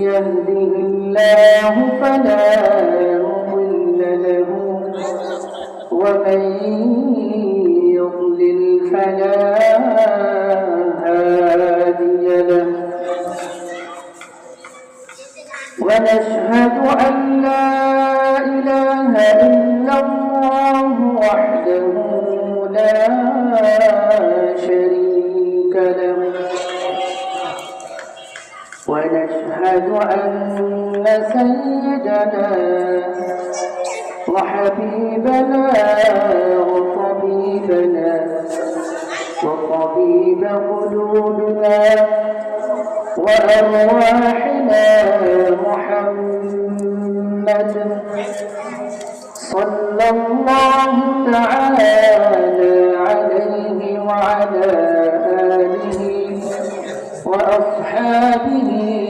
يهده الله فلا مضل له. ومن يضلل فلا هادي له. ونشهد أن لا إله إلا الله وحده لا ونشهد أن سيدنا وحبيبنا وطبيبنا وطبيب قلوبنا وأرواحنا محمد صلى الله تعالى عليه وعلى آله وأصحابه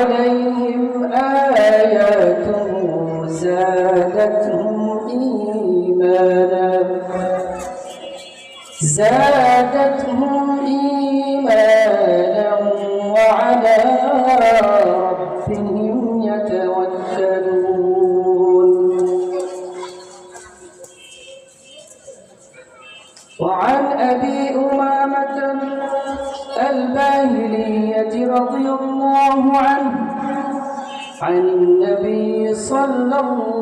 عليهم آياته زادتهم إيمانا. زادتهم إيمانا.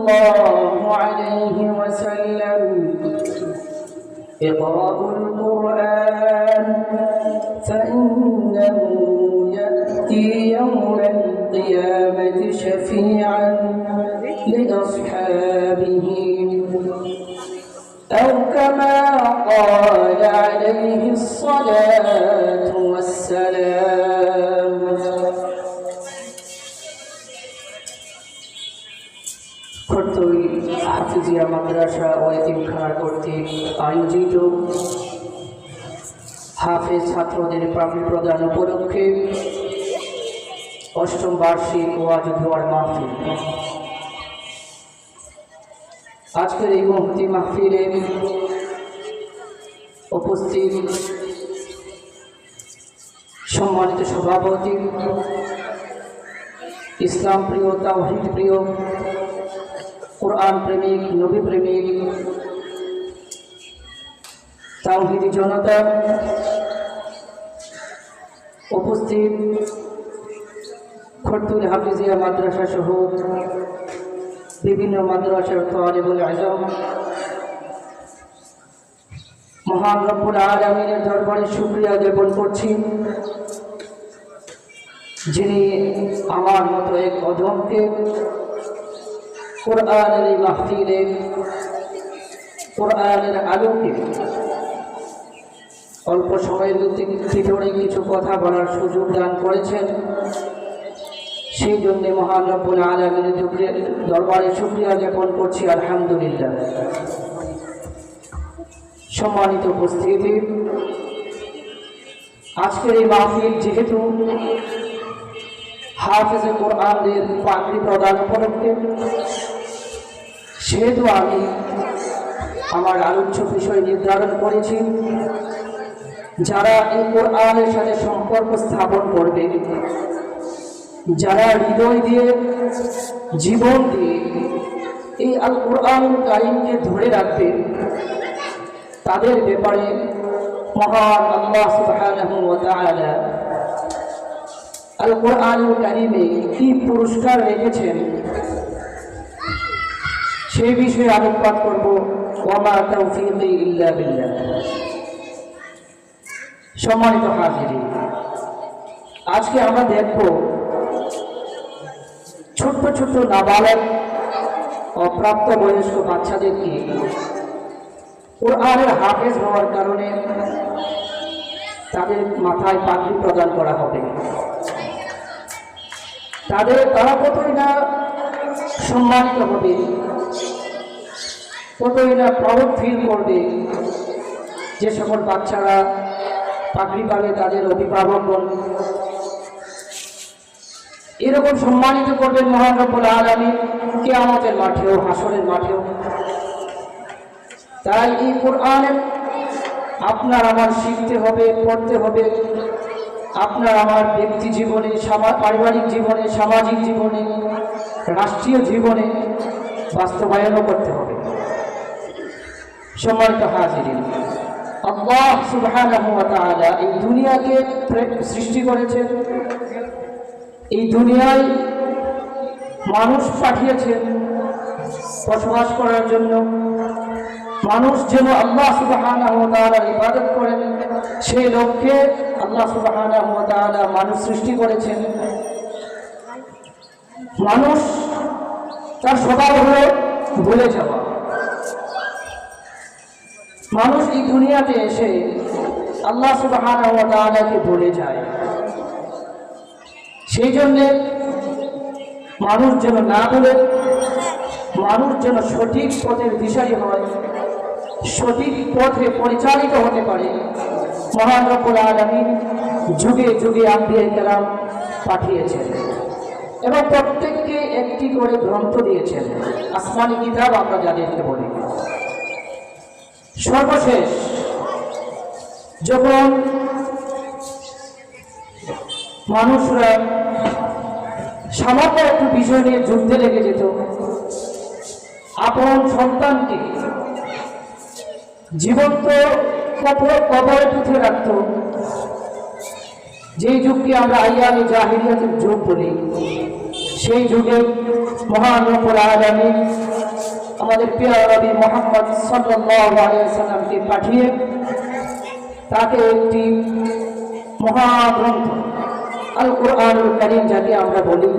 الله عليه وسلم. اقرأوا القرآن فإنه يأتي يوم القيامة شفيعا لأصحابه. প্রাপ্তি প্রদান উপলক্ষে অষ্টম বার্ষিক ওয়াজ ধোয়ার মাহফিল। আজকের এই মুক্তি মাহফিলে উপস্থিত সম্মানিত সভাপতি, ইসলাম প্রিয়, তাওহিদ প্রিয় কোরআন প্রেমিক নবী প্রেমিক তাওহিদি জনতা উপস্থিত। খরতুল হাফিজিয়া মাদ্রাসা সহ বিভিন্ন মাদ্রাসার তালিবুল আজম। মহান রব্বুল আলমিনের দরবারে শুক্রিয়া জ্ঞাপন করছি, যিনি আমার মতো এক অধমকে কোরআনের এই মাহফিলে, কোরআনের আলোকে অল্প সময়ের ভিতরে কিছু কথা বলার সুযোগ দান করেছেন। সেই জন্য মহান রব্বুল আলমের দরবারে শুক্রিয়া জ্ঞাপন করছি, আলহামদুলিল্লাহ। সম্মানিত উপস্থিতি, আজকের এই মাহফিল যেহেতু হাফেজে কোরআনদের পাগড়ি প্রদান উপলক্ষে, সেহেতু আমি আমার আলোচ্য বিষয় নির্ধারণ করেছি। যারা এই কোরআনের সাথে সম্পর্ক স্থাপন করবে, যারা হৃদয় দিয়ে, জীবন দিয়ে এই আল কোরআন কারিমকে ধরে রাখবে, তাদের ব্যাপারে মহান আল্লাহ তাআলা আল কোরআন কারিমে কি পুরস্কার রেখেছেন সেই বিষয়ে আলোকপাত করব। ওয়ামা তৌফিকি ইল্লা বিল্লাহ। সম্মানিত হাজিরি। আজকে আমরা দেখব ছোট্ট ছোট্ট নাবালক অপ্রাপ্ত বয়স্ক বাচ্চাদেরকে কোরআনের হাফেজ হওয়ার কারণে তাদের মাথায় পাখি প্রদান করা হবে। তাদের তারা কতই না সম্মানিত হবে, কতই না প্রাউড ফিল করবে যে সকল বাচ্চারা পাখি পাবে তাদের অভিভাবকগণ। এরকম সম্মানিত করবেন মহান রব্বুল আলমী কে আমাদের মাঠেও, হাসরের মাঠেও। তাই এই কোরআনের আপনার আমার শিখতে হবে, পড়তে হবে। আপনার আমার ব্যক্তি জীবনে পারিবারিক জীবনে, সামাজিক জীবনে, রাষ্ট্রীয় জীবনে বাস্তবায়নও করতে হবে। সম্মানিত হাজিরিন আল্লাহ তাআলা এই দুনিয়াকে সৃষ্টি করেছেন। এই দুনিয়ায় মানুষ পাঠিয়েছেন বসবাস করার জন্য। মানুষ যেন আল্লাহ সুবহানাহু ইবাদত করেন, সেই লক্ষ্যে আল্লাহ তাআলা মানুষ সৃষ্টি করেছেন। মানুষ তার স্বভাব হলো ভুলে যাওয়া। মানুষ এই দুনিয়াতে এসে আল্লাহ তাআলাকে ভুলে যায়। সেই জন্যে মানুষ যেন না বলে মানুষ যেন সঠিক পথের বিষয় হয়, সঠিক পথে পরিচালিত হতে পারে। মহান রব্বুল আলামিন যুগে যুগে আম্বিয়া কেরাম পাঠিয়েছেন এবং প্রত্যেককে একটি করে গ্রন্থ দিয়েছেন। আসমানি কিতাব আমরা যাদেরকে বলি। সর্বশেষ যখন মানুষরা সামান্য একটু বিষয় নিয়ে যুদ্ধে লেগে যেত, আপন সন্তানকে জীবন্ত কবর- পুঁথে রাখত। যেই যুগকে আমরা আইয়ামে জাহিরিয়াতের যুগ বলি, সেই যুগে মহান আলামিন আমাদের প্রিয় নবী মোহাম্মদ সাল্লামকে পাঠিয়ে তাকে একটি মহাগ্রন্থ আল কোরআনুল কারীম যাকে আমরা বলি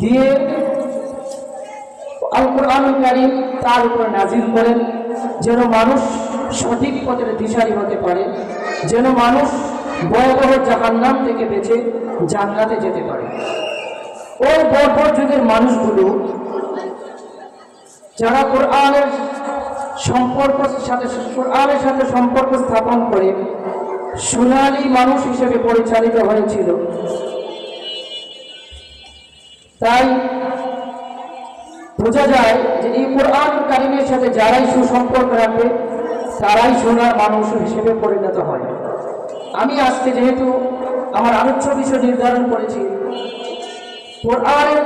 দিয়ে আল কোরআনুল কারীম তার উপর নাজিল করেন, যেন মানুষ সঠিক পথের দিশারি হতে পারে, যেন মানুষ ভয়াবহ জাহান্নাম থেকে বেঁচে জান্নাতে যেতে পারে। ওই বর্বর যুগের মানুষগুলো যারা কোরআনের সম্পর্ক সাথে, কোরআনের সাথে সম্পর্ক স্থাপন করে সোনালী মানুষ হিসেবে পরিচালিত হয়েছিল। তাই বোঝা যায় যে এই কোরআন কারিমের সাথে যারাই সুসম্পর্ক রাখবে তারাই সোনার মানুষ হিসেবে পরিণত হয়। আমি আজকে যেহেতু আমার আলোচ্য বিষয় নির্ধারণ করেছি, কোরআনের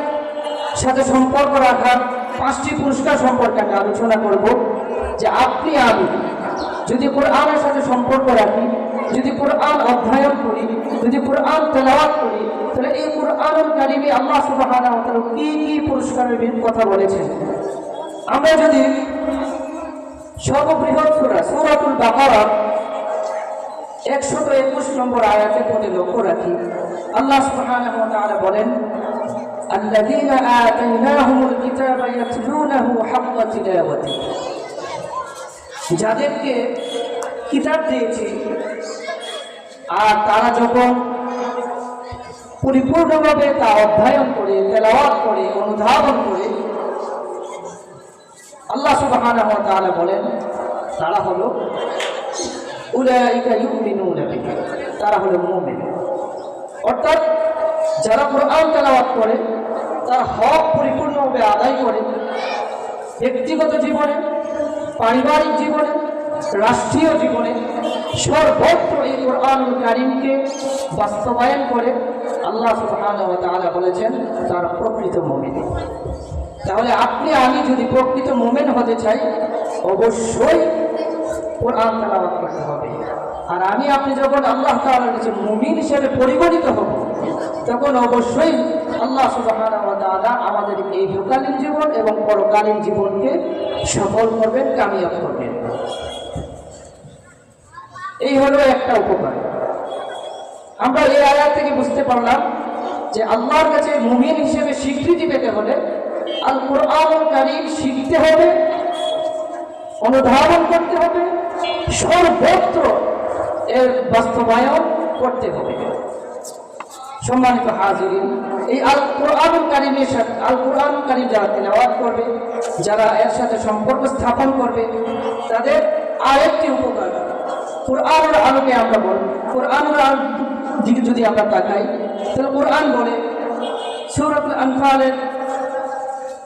সাথে সম্পর্ক রাখার পাঁচটি পুরস্কার সম্পর্কে আমি আলোচনা করব যে আপনি আমি, যদি কোরআনের সাথে সম্পর্ক রাখি, যদি কোরআন অধ্যয়ন করি, যদি কোরআন তেলাওয়াত করি, তাহলে এই কোরআনুল কারিমে আল্লাহ তাআলা কি কি পুরস্কারের কথা বলেছেন? আমরা যদি সর্ববৃহৎ সূরা, সূরাতুল বাকারা একশত একুশ নম্বর আয়াতের প্রতি লক্ষ্য রাখি, আল্লাহ সুবহানাহু বলেন الذين آتيناهم الكتاب يتلونه حق تلاوته যাদেরকে কিতাব দিয়েছি আর তারা যখন পরিপূর্ণভাবে তা অধ্যয়ন করে তেলাওয়াত করে অনুধাবন করে আল্লাহ সুবহানাহু ওয়া তাআলা বলেন তারা হলো উলাইকা ইউমিনুনা বিহি তারা হলো মুমিন অর্থাৎ যারা কোরআন তেলাওয়াত করে তারা হক পরিপূর্ণভাবে আদায় করে। ব্যক্তিগত জীবনে, পারিবারিক জীবনে, রাষ্ট্রীয় জীবনে সর্বত্র এই কোরআনুল কারিমকে বাস্তবায়ন করে আল্লাহ সুবহানাহু বলেছেন, তার প্রকৃত মুমিন। তাহলে আপনি, আমি যদি প্রকৃত মুমিন হতে চাই, অবশ্যই কোরআন তেলাওয়াত করতে হবে। আর আমি, আপনি যখন আল্লাহ তাআলার কাছে মুমিন হিসেবে পরিগণিত হব তখন অবশ্যই আল্লাহ সুবহানাহু ওয়া আমাদের এই লোকালীন জীবন এবং পরকালীন জীবনকে সফল করবেন, কামিয়াব করবেন। এই হলো একটা উপকার। আমরা এই আয়াত থেকে বুঝতে পারলাম যে আল্লাহর কাছে মুমিন হিসেবে স্বীকৃতি পেতে হলে আল কোরআন কারিম শিখতে হবে, অনুধাবন করতে হবে, সর্বত্র এর বাস্তবায়ন করতে হবে। সম্মানিত হাজিরিন, এই আল কোরআন কারিমের সাথে আল কোরআন কারিম যারা তেলাওয়াত করবে, যারা এর সাথে সম্পর্ক স্থাপন করবে, তাদের আরেকটি উপকার কোরআনের আলোকে আমরা বলব কোরআনের আলো- দিকে যদি আমরা তাকাই, তাহলে কোরআন বলে সূরাত আনফালের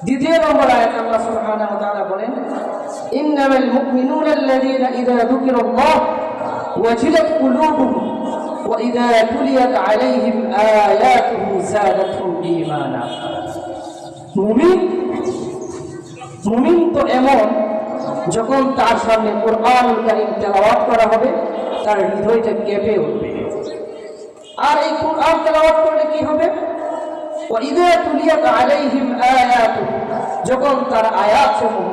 দ্বিতীয় নম্বর আয়াত আল্লাহ সুবহানাহু ওয়া তাআলা বলেন, ইন্নামাল মুমিনুনা আল্লাযীনা ইযা যুকিরাল্লাহ ওয়াজিলাত কুলুবুহুম। ওয়া ইযা তুলিয়াত আলাইহিম আয়াতুহু যাদাতহুম ঈমানা মুমিন মুমিন তো এমন যখন তার সামনে কোরআনুল কারীম তেলাওয়াত করা হবে তার হৃদয়টা কেঁপে উঠবে আর এই কোরআন তেলাওয়াত করলে কি হবে وَإِذَا تُلِيَتْ عَلَيْهِمْ آيَاتُهُ যখন তার আয়াত সমূহ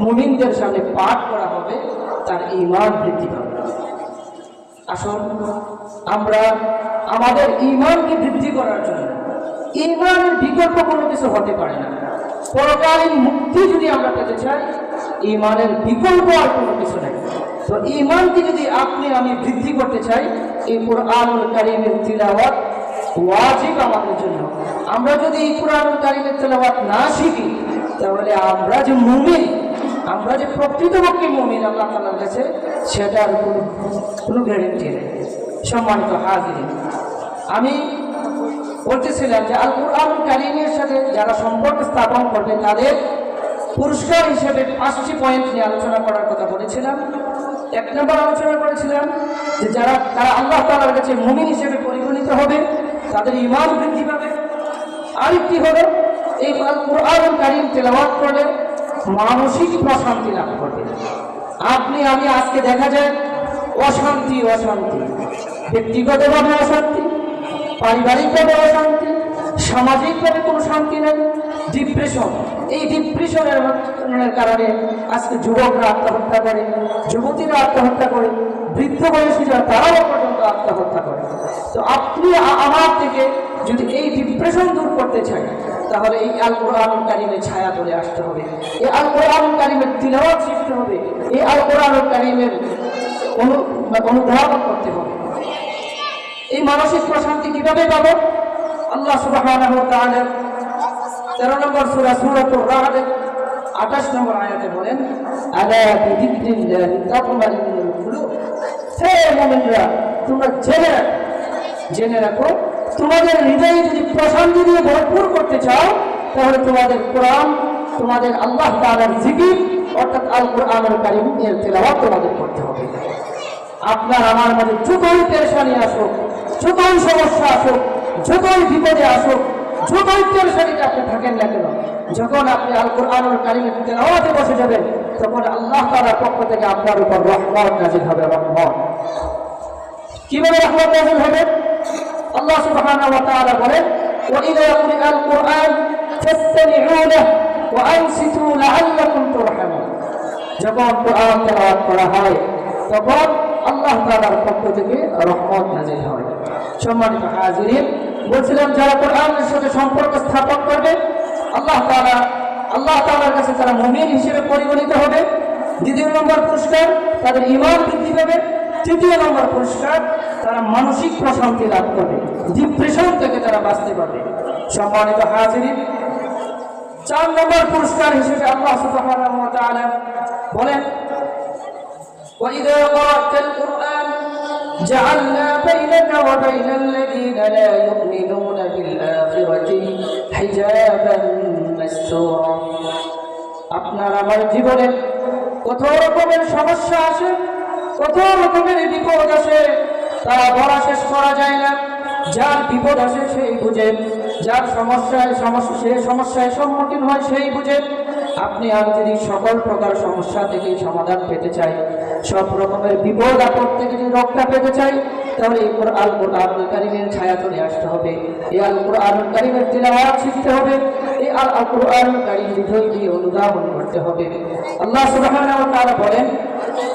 মুমিনদের সামনে পাঠ করা হবে তার ঈমান বৃদ্ধি পাবে আসুন। আমরা আমাদের ইমানকে বৃদ্ধি করার জন্য, ইমানের বিকল্প কোনো কিছু হতে পারে না। পরকালীন মুক্তি যদি আমরা পেতে চাই, ইমানের বিকল্প আর কোনো কিছু নেই। তো ইমানকে যদি আপনি, আমি বৃদ্ধি করতে চাই, এই কোরআনুল কারিমের তিলাওয়াত ওয়াজিব আমাদের জন্য। আমরা যদি এই কোরআনুল কারিমের তেলাওয়াত না শিখি, তাহলে আমরা যে মুমিন আমরা যে প্রকৃতপক্ষে মুমিন আল্লাহ তাআলার কাছে, সেটার কোনো কোনো গ্যারেন্টি নেই। সম্মানিত হাজির আমি বলতেছিলাম যে আল কোরআন কারিমের সাথে যারা সম্পর্ক স্থাপন করবে, তাদের পুরস্কার হিসেবে পাঁচটি পয়েন্ট নিয়ে আলোচনা করার কথা বলেছিলাম। এক নম্বর আলোচনা করেছিলাম যে যারা তারা আল্লাহ তাআলার কাছে মুমিন হিসেবে পরিগণিত হবে, তাদের ইমান বৃদ্ধি পাবে। আরেকটি হলো এই কোরআন কারিম তেলাওয়াত করলে মানসিক প্রশান্তি লাভ করবে আপনি, আমি আজকে দেখা যায় অশান্তি অশান্তি। ব্যক্তিগতভাবে অশান্তি, পারিবারিকভাবে অশান্তি, সামাজিকভাবে কোনো শান্তি নেই। ডিপ্রেশন এই ডিপ্রেশনের কারণে আজকে যুবকরা আত্মহত্যা করে, যুবতীরা আত্মহত্যা করে, বৃদ্ধ বয়সী যারা তারাও পর্যন্ত আত্মহত্যা করে। তো আপনি আমার থেকে যদি এই ডিপ্রেশন দূর করতে চাই তাহলে এই আল কোরআন কারিমের ছায়া চলে আসতে হবে। এই আল কোরআন কারিমের তিলাওয়াত শিখতে হবে। এই আল কোরআন কারিমের অনু, অনুধাবন করতে হবে। এই মানসিক প্রশান্তি কীভাবে পাবো? আল্লাহ তাআলা 13 নম্বর সুরা সূরাতুর রাদ 28 নম্বর আয়াতে বলেন তোমরা জেনে জেনে রাখো তোমাদের হৃদয়ে যদি প্রশান্তি দিয়ে ভরপুর করতে চাও, তাহলে তোমাদের কোরআন, তোমাদের আল্লাহ তাআলার জিকির, অর্থাৎ আল কোরআনুল কারীম এর তেলাওয়াত তোমাদের করতে হবে। আপনার আমার মাঝে যতই পেরেশানি আসুক, যতই সমস্যা আসুক, যতই বিপদে আসুক, যতই পেরেশানিতে আপনি থাকেন না কেন, যখন আপনি আল কোরআনুল কারিমের তেলাওয়াতে বসে যাবেন, তখন আল্লাহ তাআলার পক্ষ থেকে আপনার উপর রহমত নাজিল হবে, রহমত। কীভাবে রহমত নাজিল হবে? আল্লাহ সুবহানাহু ওয়া তাআলা বলেন, ওয়া ইযা কুরিআল কুরআন ফাসতামি'ু ওয়া আনসিতু লাআল্লাকুম তুরহামুন। যখন কুরআন তেলাওয়াত করা হয়, তখন আল্লাহ তাআলার পক্ষ থেকে রহমত নাজিল হয়। সম্মানিত হাজিরিন, বলছিলাম যারা কুরআনের সাথে সম্পর্ক স্থাপন করবে, আল্লাহ তাআলা, আল্লাহ তাআলার কাছে তারা মুমিন হিসেবে পরিগণিত হবে। দ্বিতীয় নম্বর পুরস্কার, তাদের ইমান বৃদ্ধি পাবে। তৃতীয় নম্বর পুরস্কার তারা মানসিক প্রশান্তি লাভ করবে ডিপ্রেশন থেকে তারা বাঁচতে পারবে সম্মানিত হাজিরিন চার নম্বর পুরস্কার হিসেবে আল্লাহ সুবহানাহু ওয়া তাআলা বলেন وإذا قرأت القرآن جعلنا بينك وبين الذين لا يؤمنون بالآخرة حجابا مستورا আপনি আপনার আমার জীবনে কত রকমের সমস্যা আসে কত রকমের বিপদ আসে তা বলা শেষ করা যায় না। যার বিপদ আসে সেই বুঝে, যার সমস্যায় সমস্যা সে সমস্যায় সম্মুখীন হয় সেই বুঝে। আপনি আর যদি সকল প্রকার সমস্যা থেকে সমাধান পেতে চাই, সব রকমের বিপদ আপদ থেকে যদি রক্ষা পেতে চাই, তাহলে এই কোরআন, কোরআনুল কারিমের ছায়া চলে আসতে হবে। এই আল কোরআনুল কারিমের তিলাওয়াত শিখতে হবে। এই আল আল কোরআনুল কারিম হৃদয় দিয়ে অনুধাবন করতে হবে। আল্লাহ সুবহানাহু ওয়া তাআলা বলেন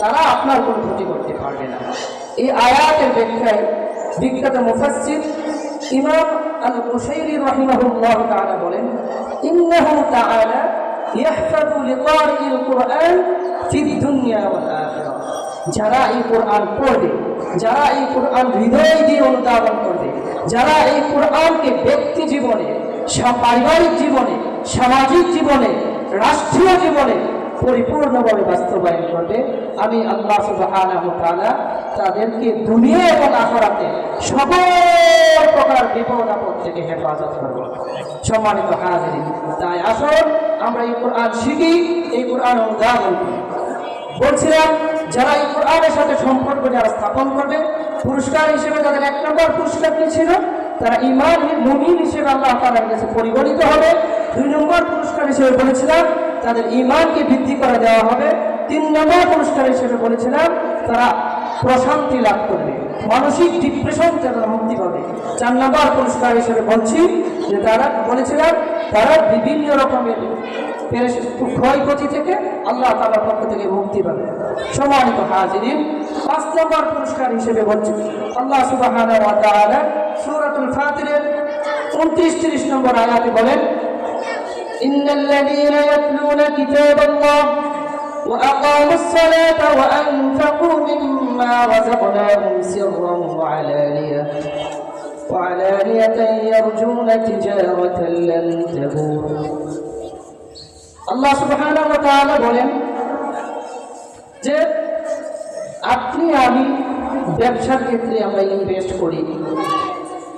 তারা আপনার কোনো ক্ষতি করতে পারবে না। এই আয়াতের ব্যাখ্যায় বিখ্যাত মুফাসসির ইমাম আল কুশাইরি রাহিমাহুল্লাহ তাআলা বলেন, ইন্নাহু তাআলা ইয়াহফাযু লিকারিল কুরআন ফিদ দুনিয়া ওয়াল আখিরাহ। যারা এই কোরআন পড়বে, যারা এই কোরআন হৃদয় দিয়ে অনুধাবন করবে, যারা এই কোরআনকে ব্যক্তি জীবনে পারিবারিক জীবনে, সামাজিক জীবনে, রাষ্ট্রীয় জীবনে পরিপূর্ণভাবে বাস্তবায়ন করবে। আমি আল্লাহ সুবহানাহু ওয়া তাদেরকে দুনিয়া এবং আখরাতে সকল প্রকার বিপদ আপদ থেকে হেফাজত করব সম্মানিত হাজিরিন, তাই আসুন, আমরা এই কোরআন শিখি, এই কোরআন করি বলছিলাম, যারা এই কোরআনের সাথে সম্পর্ক যারা স্থাপন করবে, পুরস্কার হিসেবে তাদের এক নম্বর পুরস্কার কি ছিল? তারা ইমান মুমিন হিসেবে আল্লাহ তাআলার কাছে পরিগণিত হবে। দুই নম্বর পুরস্কার হিসেবে বলেছিলাম তাদের ইমানকে বৃদ্ধি করে দেওয়া হবে। তিন নম্বর পুরস্কার হিসেবে বলেছিলাম, তারা প্রশান্তি লাভ করবে, মানসিক ডিপ্রেশন তারা মুক্তি পাবে। চার নম্বর পুরস্কার হিসেবে বলছি যে তারা, বলেছিলাম, তারা বিভিন্ন রকমের ক্ষয়ক্ষতি থেকে আল্লাহ তাআলার পক্ষ থেকে মুক্তি পাবে। সম্মানিত হাজিরিন, পাঁচ নম্বর পুরস্কার হিসেবে বলছি, আল্লাহ তাআলা সূরাতুল ফাতিরের 29 30 নম্বর আয়াতে বলেন ইন্নাল্লাযীনা ইয়াতলুনা কিতাবাল্লাহ وأقاموا الصلاة وأنفقوا مما رزقناهم سرا وعلانية وعلانية يرجون تجارة لن تبور আল্লাহ সুবহানাহু ওয়া তাআলা বলেন যে আপনি আমি ব্যবসার ক্ষেত্রে আমরা ইনভেস্ট করি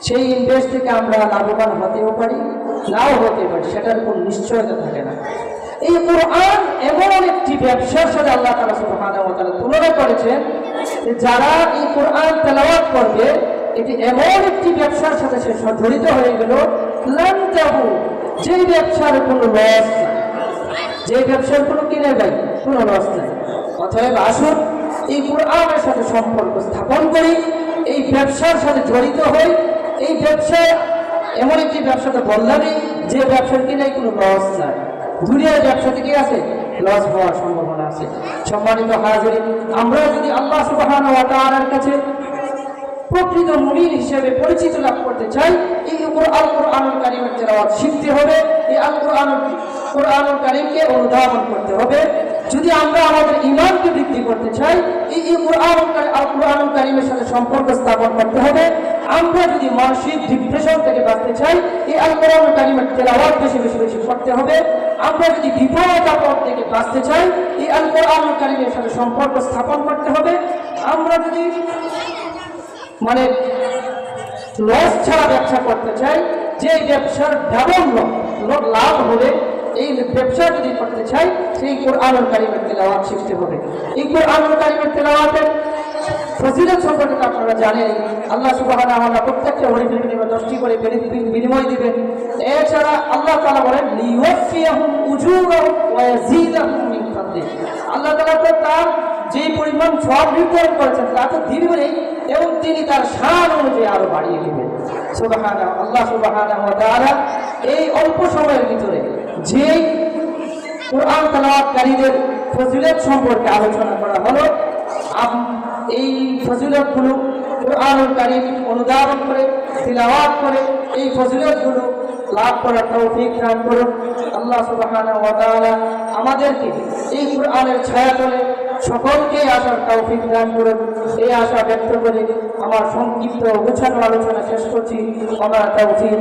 সেই ইনভেস্ট থেকে আমরা লাভবান হতেও পারি নাও হতে পারে, সেটার কোনো নিশ্চয়তা থাকে না। এই কোরআন এমন একটি ব্যবসার সাথে আল্লাহ ওয়া তাআলা তুলনা করেছেন যারা এই কোরআন তেলাওয়াত করবে, এটি এমন একটি ব্যবসার সাথে সে জড়িত হয়ে গেল লান তাবু যে ব্যবসার কোনো লস যে ব্যবসার কোনো কিনে দেয় কোনো লস নেই। অতএব আসুন, এই কোরআনের সাথে সম্পর্ক স্থাপন করি, এই ব্যবসার সাথে জড়িত হই, এই ব্যবসায় এমন একটি ব্যবসাটা বললামই যে ব্যবসার কিনে কোনো লস নাই। দুনিয়ার ব্যবসা থেকে আছে? লস হওয়ার সম্ভাবনা আছে। সম্মানিত হাজির আমরা যদি আল্লাহ সুবহানাহু ওয়া তাআলার কাছে প্রকৃত মুমিন হিসেবে পরিচিত লাভ করতে চাই, এই কোরআন, কোরআনুল কারিমের তেলাওয়াত শিখতে হবে, এই আল কোরআনুল কোরআনুল কারিমকে অনুধাবন করতে হবে। যদি আমরা আমাদের ইমানকে বৃদ্ধি করতে চাই, এই এই কোরআনুল কারি- আল কোরআনুল কারিমের সাথে সম্পর্ক স্থাপন করতে হবে। আমরা যদি মানসিক ডিপ্রেশন থেকে বাঁচতে চাই, এই আল কোরআনুল তেলাওয়াত বেশি বেশি বেশি করতে হবে। আমরা যদি বিপদ আপদ থেকে বাঁচতে চাই, এই আল কোরআনুল কারিমের সাথে সম্পর্ক স্থাপন করতে হবে। আমরা যদি মানে লস ছাড়া ব্যবসা করতে চাই, যে ব্যবসার ডাবল লাভ হলে এই ব্যবসা যদি করতে চাই, সেই কোরআনুল কারিমের তেলাওয়াত শিখতে হবে। এই কোরআনুল কারিমের তেলাওয়াতের ফজিলত সম্পর্কে আপনারা জানেন, আল্লাহ সুবহানাহু আমরা প্রত্যেকটা হরিফের বিনিময়ে দশটি করে বেনি- বিনিময় দিবেন। এছাড়া আল্লাহ তালা বলেন আল্লাহ তাআলা তো তার যে পরিমাণ সব নির্ধারণ করেছেন, তা তো দিবেনই এবং তিনি তার শান অনুযায়ী আরও বাড়িয়ে দিবেন। সুবহানা আল্লাহ সুবহানাহু ওয়া তাআলা এই অল্প সময়ের ভিতরে যে কোরআন তেলাওয়াতকারীদের ফজিলত সম্পর্কে আলোচনা করা হলো এই ফজিলতগুলো কোরআনুল কারীম অনুধাবন করে, তিলাওয়াত করে, এই ফজিলতগুলো লাভ করার তৌফিক দান করুন। আল্লাহ সুবহানাহু আমাদেরকে এই কোরআনের ছায়াতলে সকলকে আসার তৌফিক দান করুন। এই আশা ব্যক্ত করে আমার সংক্ষিপ্ত গোছানো আলোচনা শেষ করছি। আমার তৌফিক